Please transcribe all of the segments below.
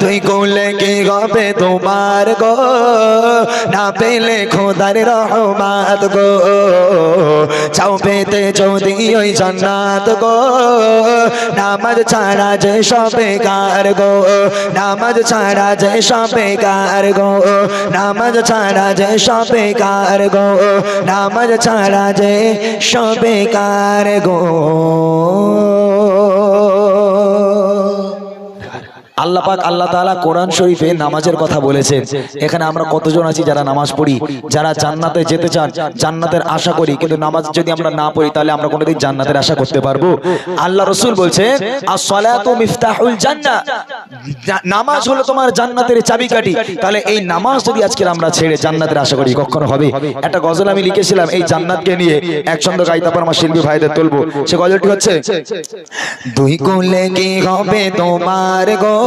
তুই কোলে কি হবে তোমার গো? না পেলে খোদার রহমাত গো। চাও পেতে যদি ওই জান্নাত গো। নামাজ ছাড়া যে সবে কার গো? নামাজ ছাড়া যে সবে কার গো? নামাজ ছাড়া যে সবে কার গো? নামাজ ছাড়া যে সবে কার গো? আল্লাহ পাক আল্লাহ তাআলা কোরআন শরীফে নামাজের কথা বলেছেন। এখানে আমরা কতজন আছি যারা নামাজ পড়ি? যারা জান্নাতে যেতে চান, জান্নাতের আশা করি, কিন্তু নামাজ যদি আমরা না পড়ি, তাহলে আমরা কোনোদিন জান্নাতের আশা করতে পারব? আল্লাহ রসুল বলছে মিফতাহুল জান্নাহ। নামাজ হলো তোমার জান্নাতের চাবিকাঠি। তাহলে এই নামাজ যদি আজকে আমরা ছেড়ে জান্নাতের আশা করি, কখনো হবে? একটা গজল আমি লিখেছিলাম, এই জান্নাতকে নিয়ে এক ছন্দ গাইতে পার, আমার শিল্পী ভাইদের তুলবো। সে গজলটি হচ্ছে, দুই কোলে কি হবে তোমার গো?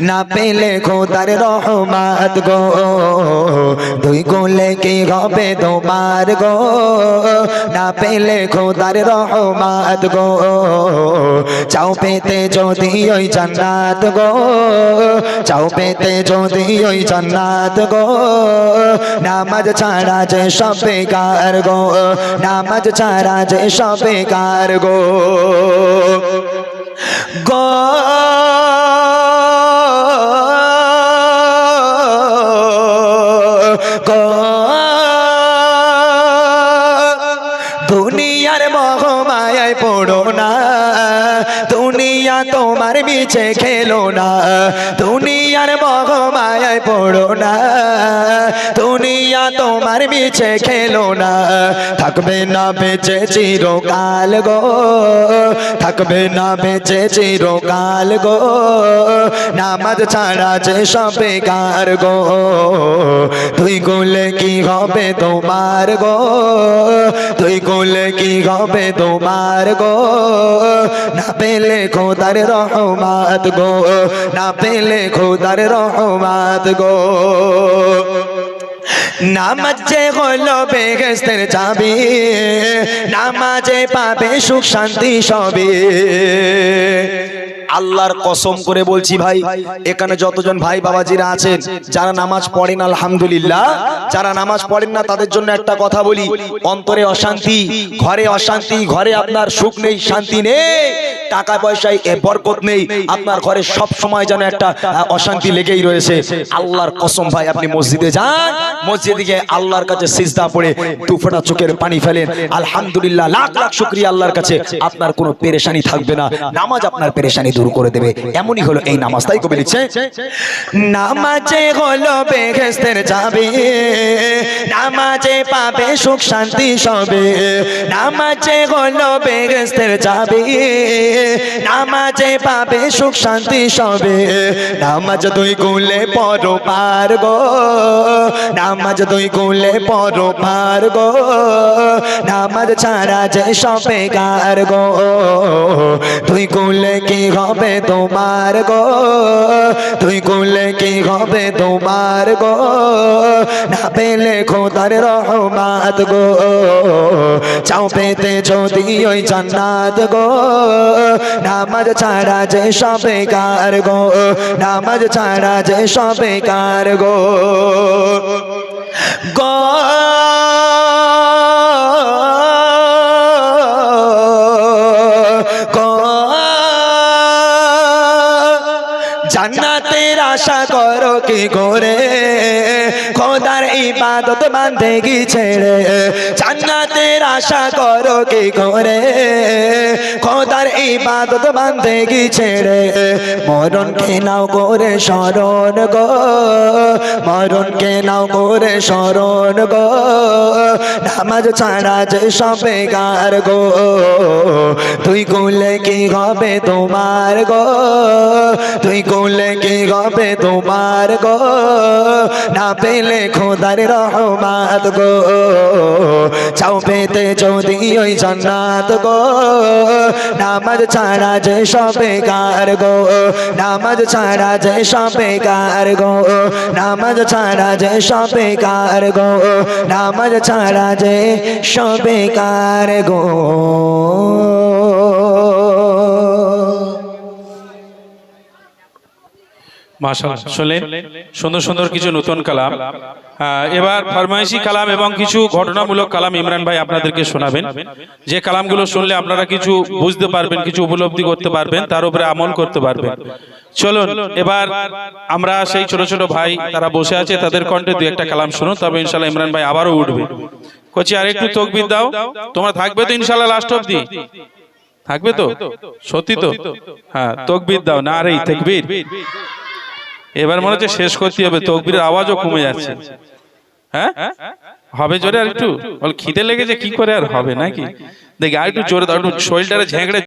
না পেলে খোদার রহমাত গো। দুই কোলে কি হবে তোমার গো? না পেলে খোদার রহমাত গো। চাও পেতে যদি ওই জান্নাত গো। চাও পেতে যদি ওই জান্নাত গো। নামাজ ছাড়া যে সব বেকার গো। নামাজ ছাড়া যে সব বেকার গো গো। গো মিছে খেলো না। দুনিয়ার মহমায় পড়ো না। দুনিয়া তোমার মিছে খেলো না। থাকবে না বেঁচে চিরকাল গো। থাকবে না বেঁচে চিরকাল গো। নামাজ ছাড়া যে সব বেকার গো। তুই গুলে কি হবে তোমার গো? তুই গুলে কি হবে তোমার গো? না পেলে খোদার রহমাত গো, না পেলে খোদার রহমাত গো। নামাজে হলো বেগেস্তের যাবে নামাজে পাবে সুখ, শান্তি সবে আল্লাহর কসম করে বলছি ভাই, এখানে যতজন ভাই বাবাজিরা আছেন, যারা নামাজ পড়েন, আলহামদুলিল্লাহ, যারা নামাজ পড়েন না, তাদের জন্য একটা কথা বলি, অন্তরে অশান্তি, ঘরে অশান্তি, ঘরে আপনার সুখ নেই, শান্তি নেই। টাকা পয়সায় এ বরকত নেই। আপনার ঘরে সব সময় যেন একটা অশান্তি লেগেই রয়েছে। আল্লাহর কসম ভাই, আপনি মসজিদে যান। মসজিদে গিয়ে আল্লাহর কাছে সিজদা পড়ে দু ফোঁটা চোখের পানি ফেলেন। আলহামদুলিল্লাহ, লাখ লাখ শুকরিয়া আল্লাহর কাছে। আপনার কোনো পেরেশানি থাকবে না। নামাজ আপনার পেরেশানি দূর করে দেবে। এমনই হলো এই নামাজ, তাই কবি লিখছে, নামাজে হলো বেহেস্তের যাবে নামাজে পাবে সুখ শান্তি সবে, নামাজে হলো বেহেস্তের যাবে নামাজে পাবে সুখ, শান্তি সবে। নামাজ দুই গুলে পর পার গো। নামাজ দুই গুলে পর পার গো। নামাজ ছাড়া যে সবে গার গো। তুই গুলে কি হবে তোমার গো? তুই গুলে কি হবে তোমার গো? না পেলে খোদার রহমাত গো। চাও পেতে যদি ওই জান্নাত গো। নামাজ ছাড়া যে সবে কার গো নামাজ ছাড়া যে সবে কার গো। গো করো কি করে খোদার ইবাদত বান্ধে কি ছেড়ে, জান্নাতের আশা করো কি করে খোদার ইবাদত বান্ধে কি ছেড়ে, মরণ কে নাও করে শরণ গো, মরণ কে নাও করে শরণ গো, নামাজ ছাড়া যে সবে গার গো তুই গুলে কি হবে তোমার গো তুই গুলে কি হবে তোমার গো, না পেলে খোদার রহমাত গো। চাও পেতে যদি ওই জান্নাত গো, নামাজ ছাড়া যে সবে গার গো, নামাজ ছাড়া যে সবে গার গো, নামাজ ছাড়া যে সবে গার গো, নামাজ ছাড়া যে সবে গার গো। মাশাআল্লাহ। শুনলেন সুন্দর সুন্দর কিছু নতুন কালাম। এবার ফরমাইশি কালাম এবং কিছু ঘটনামূলক কালাম ইমরান ভাই আপনাদেরকে শোনাবেন। যে কালামগুলো শুনলে আপনারা কিছু বুঝতে পারবেন কিছু উপলব্ধি করতে পারবেন তার উপরে আমল করতে পারবেন। চলুন এবার আমরা সেই ছোট ছোট ভাই তারা বসে আছে তাদের কণ্ঠে দু একটা কালাম শুনুন তবে ইনশাল্লাহ ইমরান ভাই আবারও উঠবে। কচি আর একটু তকবির দাও তোমরা থাকবে তো ইনশাল্লাহ লাস্ট অব্দি থাকবে তো? সত্যি তো? হ্যাঁ তকবির দাও না রে তকবির এবার মনে হচ্ছে শেষ করতে হবে, তকবিরের আওয়াজও কমে যাচ্ছে। হ্যাঁ? হবে জোরে আর একটু? খিদে লেগেছে, কি করে আর হবে নাকি? দেখি আর একটু জোরে দাও, একটু শরীরটা ঝেঁকড়ে